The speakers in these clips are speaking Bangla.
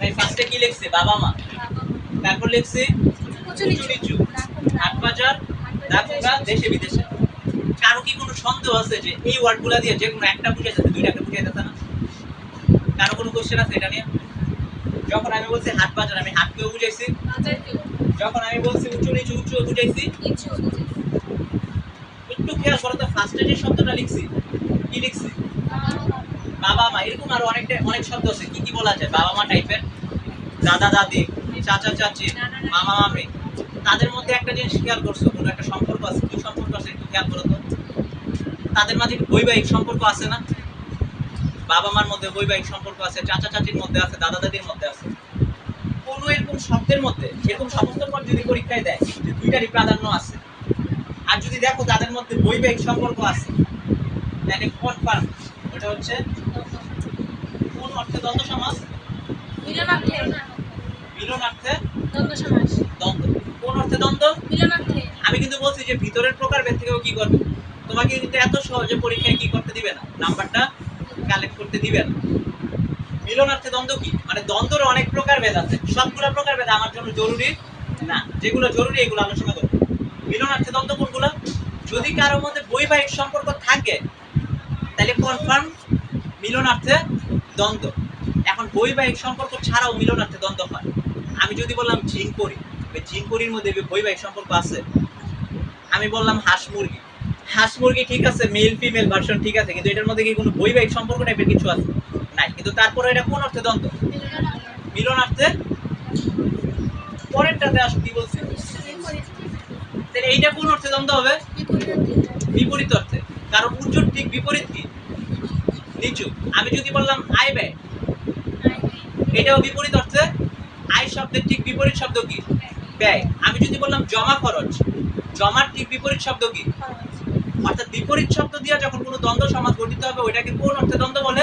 ভাই ফার্স্টে কি লিখছে? বাবা মা। তারপর লিখছি উঁচু নিচু। হাট বাজার দেশে বিদেশে। কারও কি কোনো সন্দেহ আছে যে এই ওয়ার্ডগুলো দিয়ে যে কোনো একটা বুঝে যাচ্ছে দুইটাকে বুঝে যেতে না কারও কোনো কোশ্চেন আছে এটা নিয়ে? যখন আমি বলছি হাট বাজার আমি হাটকেও বুঝাইছি। যখন আমি বলছি উঁচু নিচু উঁচু বুঝাইছি। একটু খেয়াল করো তো ফার্স্টে যে শব্দটা লিখছি কি লিখছি? বাবা মা, এরকম আরও অনেকটা, অনেক শব্দ আছে। কি কি বলা যায়? বাবা মা টাইপের দাদা, দাদি, চাচা, চাচি, মামা, মামি। তাদের মধ্যে একটা জিনিস খেয়াল করছ? কোনো একটা সম্পর্ক আছে? কি সম্পর্ক আছে? একটু খেয়াল করো তো। তাদের মাঝে বৈবাহিক সম্পর্ক আছে না? বাবা মার মধ্যে বৈবাহিক সম্পর্ক আছে, চাচা, চাচির মধ্যে আছে, দাদা, দাদির মধ্যে আছে। কোনো এরকম শব্দের মধ্যে, এরকম সমস্ত পর যদি পরীক্ষায় দেয়, যে দুইটারই প্রাধান্য আছে। আর যদি দেখো তাদের মধ্যে বৈবাহিক সম্পর্ক আছে, তাহলে কনফার্ম ওটা হচ্ছে কোন অর্থে দ্বন্দ্ব সমাস? মিলনার্থে। দ্বন্দ্ব কোন অর্থে দ্বন্দ্ব? আমি কিন্তু বলছি যে ভিতরের প্রকারভেদ থেকেও কি করবে? তোমাকে কিন্তু এত সহজে পরীক্ষায় কি করতে দিবে না। নাম্বারটা কালেক্ট করতে দিবে না। মিলনার্থে দ্বন্দ্ব কি? মানে দ্বন্দ্বের অনেক প্রকারভেদ আছে। সবগুলো প্রকারভেদ আমার জন্য জরুরি না। যেগুলো জরুরি এগুলো আলোচনা করব। মিলনার্থে দ্বন্দ্ব কোনগুলো? যদি কারও মধ্যে বৈবাহিক সম্পর্ক থাকে তাহলে কনফার্ম মিলনার্থে দ্বন্দ্ব। এখন বৈবাহিক সম্পর্ক ছাড়াও মিলনার্থে দ্বন্দ্ব হয়। আমি যদি বললাম জিন করি জিন করির মধ্যে বৈবাহিক সম্পর্ক আছে। আমি বললাম হাঁস মুরগি। হাঁস মুরগি ঠিক আছে মেল ফিমেল ভার্সন ঠিক আছে কিন্তু এটার মধ্যে কি কোনো বৈবাহিক সম্পর্ক টাইপের কিছু আছে? নাই। কিন্তু তারপরে এটা কোন অর্থে দ্বন্দ্ব? মিলনার্থে পরেরটাতে আসো কি বলছি? তাহলে এইটা কোন অর্থে দ্বন্দ্ব হবে? বিপরীত অর্থে। কারণ উঁচুর ঠিক বিপরীত কি? নিচু। আমি যদি বললাম আয় ব্যয় এটাও বিপরীত অর্থে আয় শব্দের ঠিক বিপরীত শব্দ কি? ব্যয়। আমি যদি বললাম জমা খরচ, জমার ঠিক বিপরীত শব্দ কি? অর্থাৎ বিপরীত শব্দ দিয়ে যখন কোনো দ্বন্দ্ব সমাজ গঠিত হবে, ওইটাকে কোন অর্থে দ্বন্দ্ব বলে?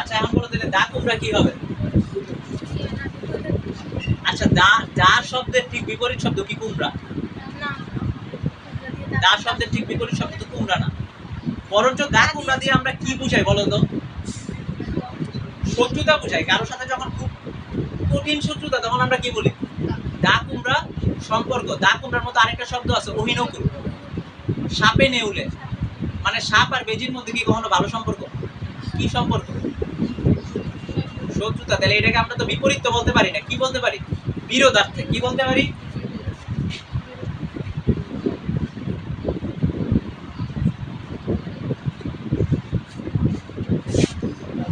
আচ্ছা এখন বলে দিলে দা কি হবে? আচ্ছা দা দা শব্দের ঠিক বিপরীত শব্দ কি কুমড়া? দা শব্দের ঠিক বিপরীত শব্দ তো কুমড়া না। বরঞ্চ দা কুমড়া দিয়ে আমরা কি বুঝাই বলো তো? শত্রুতা বুঝাই। কারোর সাথে যখন খুব কঠিন শত্রুতা তখন আমরা কি বলি? দা কুমড়া সম্পর্ক। দা কুমড়ার মতো আরেকটা শব্দ আছে অহিনকুল সাপে নেউলে। মানে সাপ আর বেজির মধ্যে কি কখনো ভালো সম্পর্ক? কি সম্পর্ক? শত্রুতা। তাহলে এটাকে আমরা তো বিপরীত বলতে পারি না। কি বলতে পারি? বিরোধার্থে, কি বলতে পারি?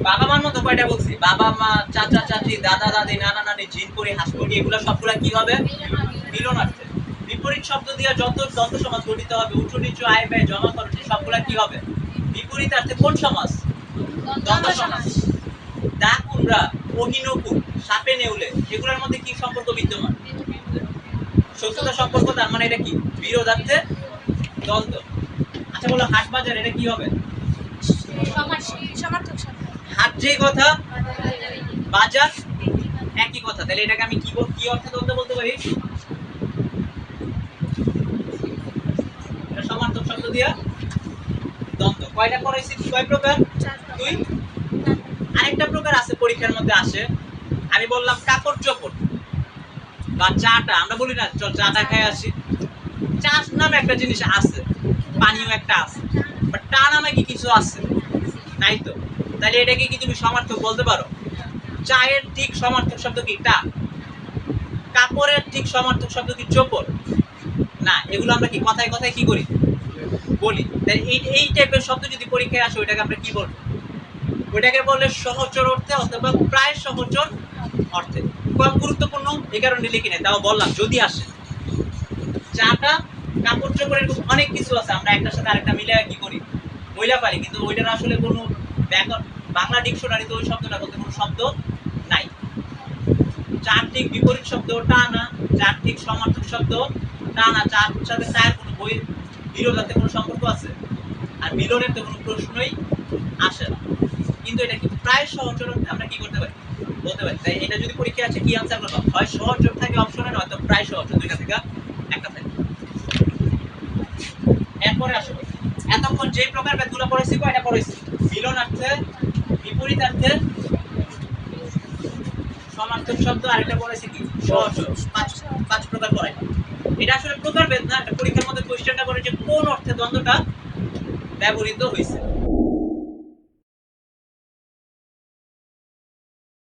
বাবা মার মতো কয়টা বলছি? বাবা মা চাচা চাচি দাদা দাদি নানা নানি জিন করি এগুলো সবগুলা কি হবে? মিলনার্থে। বিপরীত শব্দ দিয়ে যত দ্বন্দ্ব সমাজ গঠিত হবে উঁচু নিচু আয় ব্যয় জমা খরচ সবগুলা কি হবে? বিপরীত অর্থে কোন সমাজ? দ্বন্দ্ব সমাজ। দা কুমড়া অহিনকুল সাপে নেউলে এগুলোর মধ্যে কি সম্পর্ক বিদ্যমান? শত্রুতা সম্পর্ক তার মানে এটা কি? বিরোধার্থে দ্বন্দ্ব আচ্ছা বলো হাট বাজার এটা কি হবে? হাট যে কথা বাজার একই কথা। তাহলে এটাকে আমি কি কি অর্থে দ্বন্দ্ব বলতে পারি? এটা সমার্থক শব্দ দিয়া দ্বন্দ্ব কয়টা করাইছি কয় প্রকার? দুই? আরেকটা প্রকার আছে পরীক্ষার মধ্যে আসে। আমি বললাম কাপড় চোপড় বা চাটা আমরা বলি না চল চাটা খাই আসি। চা নামে একটা জিনিস আছে পানীয় একটা আছে বাট টা নামে কি কিছু আছে? তাই তো? তাহলে এটাকে কি তুমি সমার্থক বলতে পারো? চায়ের ঠিক সমার্থক শব্দ কি টা? কাপড়ের ঠিক সমার্থক শব্দ কি চোপড়? না এগুলো আমরা কি কথায় কথায় কি করি? বলি। তাই এই এই টাইপের শব্দ যদি পরীক্ষায় আসে ওইটাকে আমরা কি বলব? ওইটাকে বলে সহচর অর্থে অথবা প্রায় সহচর অর্থে। কম গুরুত্বপূর্ণ, এই কারণে লিখি নাই, তাও বললাম, যদি আসে। চাটা, কাপড় চোপড় এরকম অনেক কিছু আছে, আমরা একটার সাথে আরেকটা মিলে কি করি? মহিলা পারি কিন্তু ওইটার আসলে কোনো বাংলা ডিকশনারিতে ওই শব্দটা বলতে কোনো শব্দ নাই। চার ঠিক বিপরীত শব্দ, টানা, চার ঠিক সমার্থক শব্দ, টানা, চার সাথে চায়ের কোনো বই বিরোধাতে কোনো সম্পর্ক আছে? আর মিলনের তো কোনো প্রশ্নই আসে না। কিন্তু এটা কি প্রায় অর্থে আমরা কি করতে পারি? বলতে পারি। তাই এটা যদি পরীক্ষা আছে কি আনসার করব হয় সহচর থাকে অপশনে নয়তো প্রায় সহচর দুইটা থেকে একটা থাকে। পরে আসো। এতক্ষণ যেই প্রকার ভেদগুলো পড়েছি, কয়টা পড়েছি? মিলনার্থে, বিপরীতার্থে সমার্থক শব্দ, আরেকটা পড়েছি কি? সহযোগ পাঁচ পাঁচ প্রকার পড়াই এটা আসলে প্রকার ভেদ না এটা পরীক্ষার মধ্যে কোশ্চেনটা করে যে কোন অর্থে দ্বন্দ্বটা ব্যবহৃত হয়েছে।